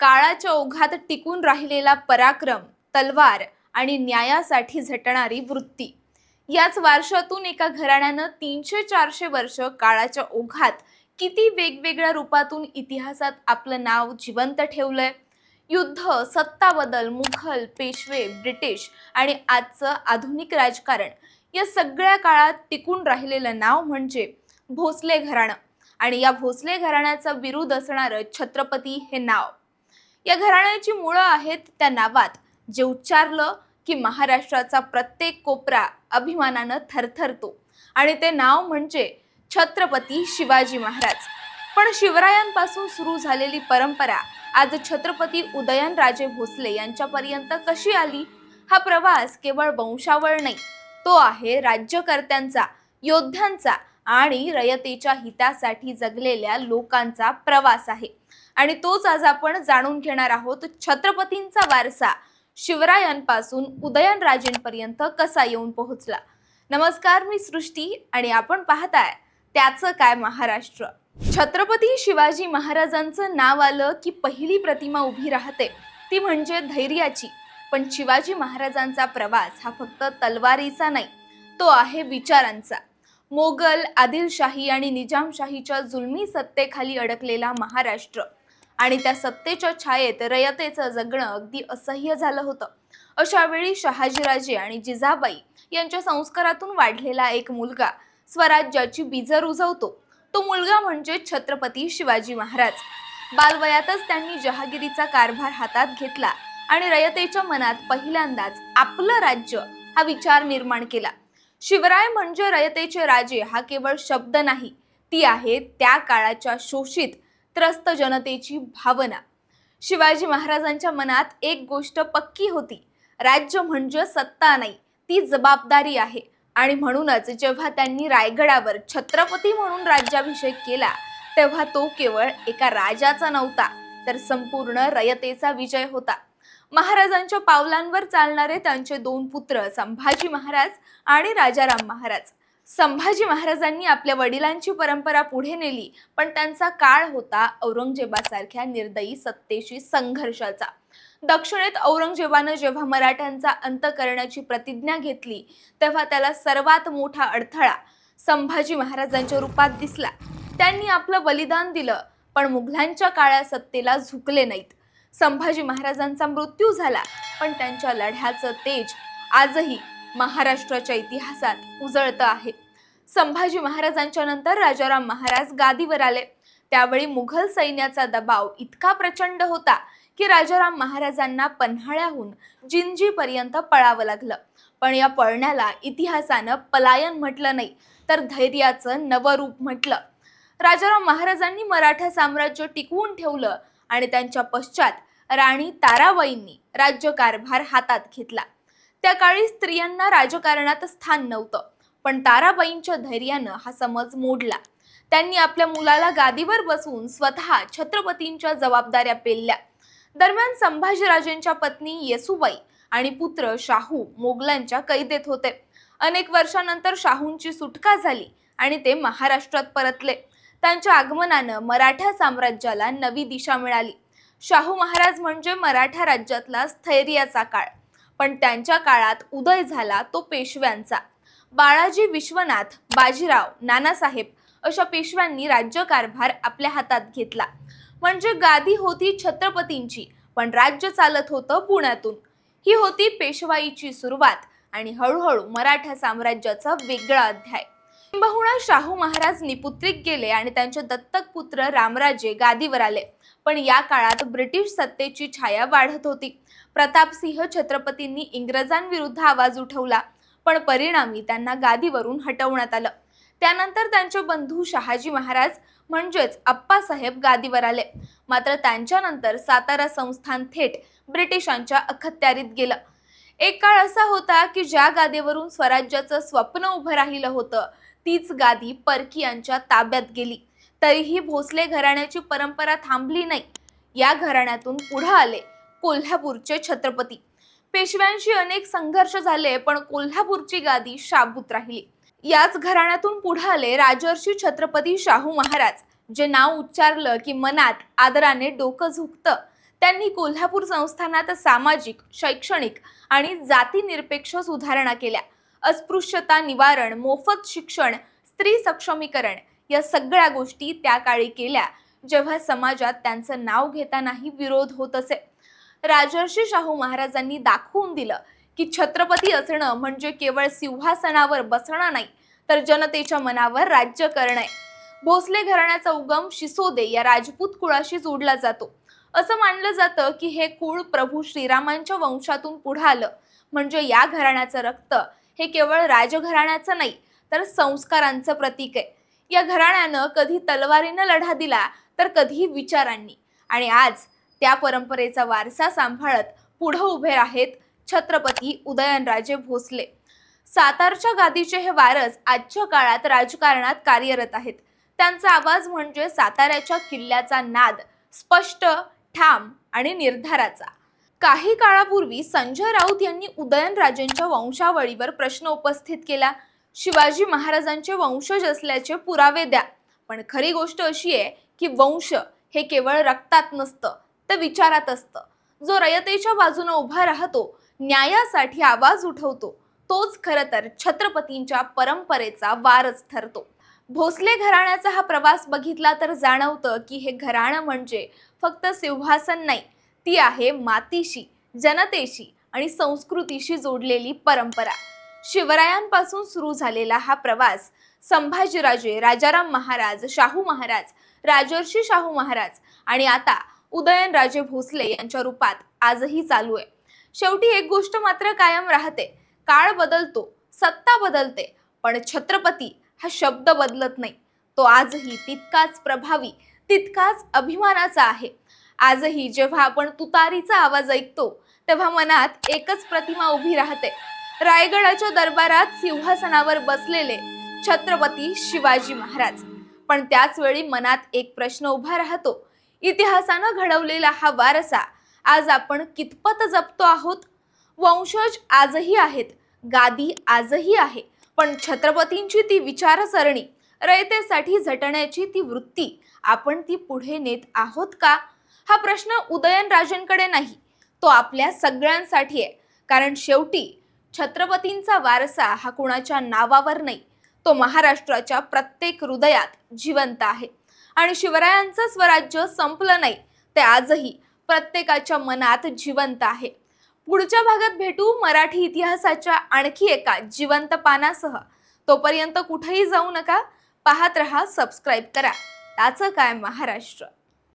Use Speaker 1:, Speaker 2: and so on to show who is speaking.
Speaker 1: काळाच्या ओघात टिकून राहिलेला पराक्रम तलवार आणि न्यायासाठी झटणारी वृत्ती. याच वारशातून एका घराण्यानं तीनशे चारशे वर्ष काळाच्या ओघात किती वेगवेगळ्या रूपातून इतिहासात आपलं नाव जिवंत ठेवलंय? युद्ध सत्ता बदल मुघल पेशवे ब्रिटिश आणि आजचं आधुनिक राजकारण या सगळ्या काळात टिकून राहिलेलं नाव म्हणजे भोसले घराणं. आणि या भोसले घराण्याचा विरुद्ध असणारं छत्रपती हे नाव. या घराण्याची मुळं आहेत त्या नावात जे उच्चारलं की महाराष्ट्राचा प्रत्येक कोपरा अभिमानानं थरथरतो. आणि ते नाव म्हणजे छत्रपती शिवाजी महाराज. पण शिवरायांपासून सुरू झालेली परंपरा आज छत्रपती उदयनराजे भोसले यांच्यापर्यंत कशी आली? हा प्रवास केवळ वंशावळ नाही तो आहे राज्यकर्त्यांचा योद्ध्यांचा आणि रयतेच्या हितासाठी जगलेल्या लोकांचा प्रवास आहे. आणि तोच आज आपण जाणून घेणार आहोत छत्रपतींचा वारसा शिवरायांपासून उदयनराजेंपर्यंत कसा येऊन पोहोचला. नमस्कार मी सृष्टी आणि आपण पाहताय त्याचं काय महाराष्ट्र. छत्रपती शिवाजी महाराजांचं नाव आलं की पहिली प्रतिमा उभी राहते ती म्हणजे धैर्याची. पण शिवाजी महाराजांचा प्रवास हा फक्त तलवारीचा नाही तो आहे विचारांचा. मोगल आदिलशाही आणि निजामशाहीच्या जुलमी सत्तेखाली अडकलेला महाराष्ट्र. आणि त्या सत्तेच्या छायेत रयतेचं जगणं अगदी असह्य झालं होतं. अशावेळी शहाजीराजे आणि जिजाबाई यांच्या संस्कारातून वाढलेला एक मुलगा स्वराज्याची बीजं रुजवतो तो मुलगा म्हणजे छत्रपती शिवाजी महाराज. बालवयातच त्यांनी जहागिरीचा कारभार हातात घेतला आणि रयतेच्या मनात पहिल्यांदाच आपलं राज्य हा विचार निर्माण केला. शिवराय म्हणजे रयतेचे राजे हा केवळ शब्द नाही ती आहे त्या काळाच्या शोषित त्रस्त जनतेची भावना. शिवाजी महाराजांच्या मनात एक गोष्ट पक्की होती. राज्य म्हणजे सत्ता नाही ती जबाबदारी आहे. आणि म्हणूनच जेव्हा त्यांनी रायगडावर छत्रपती म्हणून राज्याभिषेक केला तेव्हा तो केवळ एका राजाचा नव्हता तर संपूर्ण रयतेचा विजय होता. महाराजांच्या पावलांवर चालणारे त्यांचे दोन पुत्र संभाजी महाराज आणि राजाराम महाराज. संभाजी महाराजांनी आपल्या वडिलांची परंपरा पुढे नेली पण त्यांचा काळ होता औरंगजेबासारख्या निर्दयी सत्तेशी संघर्षाचा. दक्षिणेत औरंगजेबानं जेव्हा मराठ्यांचा अंत करण्याची प्रतिज्ञा घेतली तेव्हा त्याला सर्वात मोठा अडथळा संभाजी महाराजांच्या रूपात दिसला. त्यांनी आपलं बलिदान दिलं पण मुघलांच्या काळ्या सत्तेला झुकले नाहीत. संभाजी महाराजांचा मृत्यू झाला पण त्यांच्या लढ्याचं तेज आजही महाराष्ट्राच्या इतिहासात उजळतं आहे. संभाजी महाराजांच्या नंतर राजाराम महाराज गादीवर आले. त्यावेळी मुघल सैन्याचा दबाव इतका प्रचंड होता की राजाराम महाराजांना पन्हाळ्याहून जिंजीपर्यंत पळावं लागलं. पण या पळण्याला इतिहासानं पलायन म्हटलं नाही तर धैर्याचं नवरूप म्हटलं. राजाराम महाराजांनी मराठा साम्राज्य टिकवून ठेवलं आणि त्यांच्या पश्चात राणी ताराबाईंनी राज्यकारभार हातात घेतला. त्या काळी स्त्रियांना राजकारणात स्थान नव्हतं. पण ताराबाईंच्या धैर्यानं हा समज मोडला. त्यांनी आपल्या मुलाला गादीवर बसवून स्वतः छत्रपतींच्या जबाबदाऱ्या पेलल्या. दरम्यान संभाजीराजेंच्या पत्नी येसुबाई आणि पुत्र शाहू मोगलांच्या कैदेत होते. अनेक वर्षानंतर शाहूंची सुटका झाली आणि ते महाराष्ट्रात परतले. त्यांच्या आगमनानं मराठा साम्राज्याला नवी दिशा मिळाली. शाहू महाराज म्हणजे मराठा राज्यातला स्थैर्याचा काळ. पण त्यांच्या काळात उदय झाला तो पेशव्यांचा. बाळाजी विश्वनाथ बाजीराव नानासाहेब अशा पेशव्यांनी राज्यकारभार आपल्या हातात घेतला. म्हणजे गादी होती छत्रपतींची पण राज्य चालत होतं पुण्यातून. ही होती पेशवाईची सुरुवात आणि हळूहळू मराठा साम्राज्याचा वेगळा अध्याय. किंबहुना शाहू महाराज निपुत्रिक गेले आणि त्यांचे दत्तक पुत्र रामराजे गादीवर आले. पण या काळात ब्रिटिश सत्तेची छाया वाढत होती. प्रतापसिंह छत्रपतींनी इंग्रजांविरुद्ध आवाज उठवला पण परिणामी त्यांना गादीवरून हटवण्यात आलं. त्यानंतर त्यांचे बंधू शहाजी महाराज म्हणजेच अप्पासाहेब गादीवर आले. मात्र त्यांच्यानंतर सातारा संस्थान थेट ब्रिटिशांच्या अखत्यारीत गेलं. एक काळ असा होता की ज्या गादीवरून स्वराज्याचं स्वप्न उभं राहिलं होतं तीच गादी परकीयांच्या ताब्यात गेली. तरीही भोसले घराण्याची परंपरा थांबली नाही. या घराण्यातून पुढे आले कोल्हापूरचे छत्रपती. पेशव्यांशी अनेक संघर्ष झाले पण कोल्हापूरची गादी शाबूत राहिली. याच घराण्यातून पुढे आले राजर्षी छत्रपती शाहू महाराज जे नाव उच्चारलं की मनात आदराने डोकं झुकतं. त्यांनी कोल्हापूर संस्थानात सामाजिक शैक्षणिक आणि जातीनिरपेक्ष सुधारणा केल्या. अस्पृश्यता निवारण मोफत शिक्षण स्त्री सक्षमीकरण या सगळ्या गोष्टी त्या काळी केल्या जेव्हा समाजात त्यांचं नाव घेतानाही विरोध होत असे. राजर्षी शाहू महाराजांनी दाखवून दिलं की छत्रपती असणं म्हणजे केवळ सिंहासनावर बसणं नाही तर जनतेच्या मनावर राज्य करणं आहे. भोसले घराण्याचा उगम शिसोदे या राजपूत कुळाशी जोडला जातो. असं मानलं जातं की हे कुळ प्रभू श्रीरामांच्या वंशातून पुढे आलं. म्हणजे या घराण्याचं रक्त हे केवळ राजघराण्याचं नाही तर संस्कारांचं प्रतीक आहे. या घराण्यानं कधी तलवारीनं लढा दिला तर कधी विचारांनी. आणि आज त्या परंपरेचा वारसा सांभाळत पुढं उभे आहेत छत्रपती उदयनराजे भोसले. सातारच्या गादीचे हे वारस आजच्या काळात राजकारणात कार्यरत आहेत. त्यांचा आवाज म्हणजे साताऱ्याच्या किल्ल्याचा नाद स्पष्ट ठाम आणि निर्धाराचा. काही काळापूर्वी संजय राऊत यांनी उदयनराजेंच्या वंशावळीवर प्रश्न उपस्थित केला. शिवाजी महाराजांचे वंशज असल्याचे पुरावे द्या. पण खरी गोष्ट अशी आहे की वंश हे केवळ रक्तात नसतं तर विचारात असतं. जो रयतेच्या बाजूने उभा राहतो न्यायासाठी आवाज उठवतो तोच खरं तर छत्रपतींच्या परंपरेचा वारच ठरतो. भोसले घराण्याचा हा प्रवास बघितला तर जाणवतं की हे घराणं म्हणजे फक्त सिंहासन नाही ती आहे मातीशी जनतेशी आणि संस्कृतीशी जोडलेली परंपरा. शिवरायांपासून सुरू झालेला हा प्रवास संभाजीराजे राजाराम महाराज शाहू महाराज राजर्षी शाहू महाराज आणि आता उदयनराजे भोसले यांच्या रूपात आजही चालू आहे. शेवटी एक गोष्ट मात्र कायम राहते. काळ बदलतो सत्ता बदलते पण छत्रपती हा शब्द बदलत नाही. तो आजही तितकाच प्रभावी तितकाच अभिमानाचा आहे. आजही जेव्हा आपण तुतारीचा आवाज ऐकतो तेव्हा मनात एकच प्रतिमा उभी राहते. रायगडाच्या दरबारात सिंहासनावर बसलेले छत्रपती शिवाजी महाराज. पण त्याच वेळी मनात एक प्रश्न उभा राहतो. इतिहासानं घडवलेला हा वारसा आज आपण कितपत जपतो आहोत? वंशज आजही आहेत गादी आजही आहे पण छत्रपतींची ती विचारसरणी रयतेसाठी झटण्याची ती वृत्ती आपण ती पुढे नेत आहोत का? हा प्रश्न उदयनराजेंकडे नाही तो आपल्या सगळ्यांसाठी आहे. कारण शेवटी छत्रपतींचा वारसा हा कुणाच्या नावावर नाही तो महाराष्ट्राच्या प्रत्येक हृदयात जिवंत आहे. आणि शिवरायांचं स्वराज्य संपलं नाही ते आजही प्रत्येकाच्या मनात जिवंत आहे. पुढच्या भागात भेटू मराठी इतिहासाच्या आणखी एका जिवंत पानासह. तोपर्यंत कुठेही जाऊ नका पाहत रहा सबस्क्राईब करा. त्याचं काय महाराष्ट्र?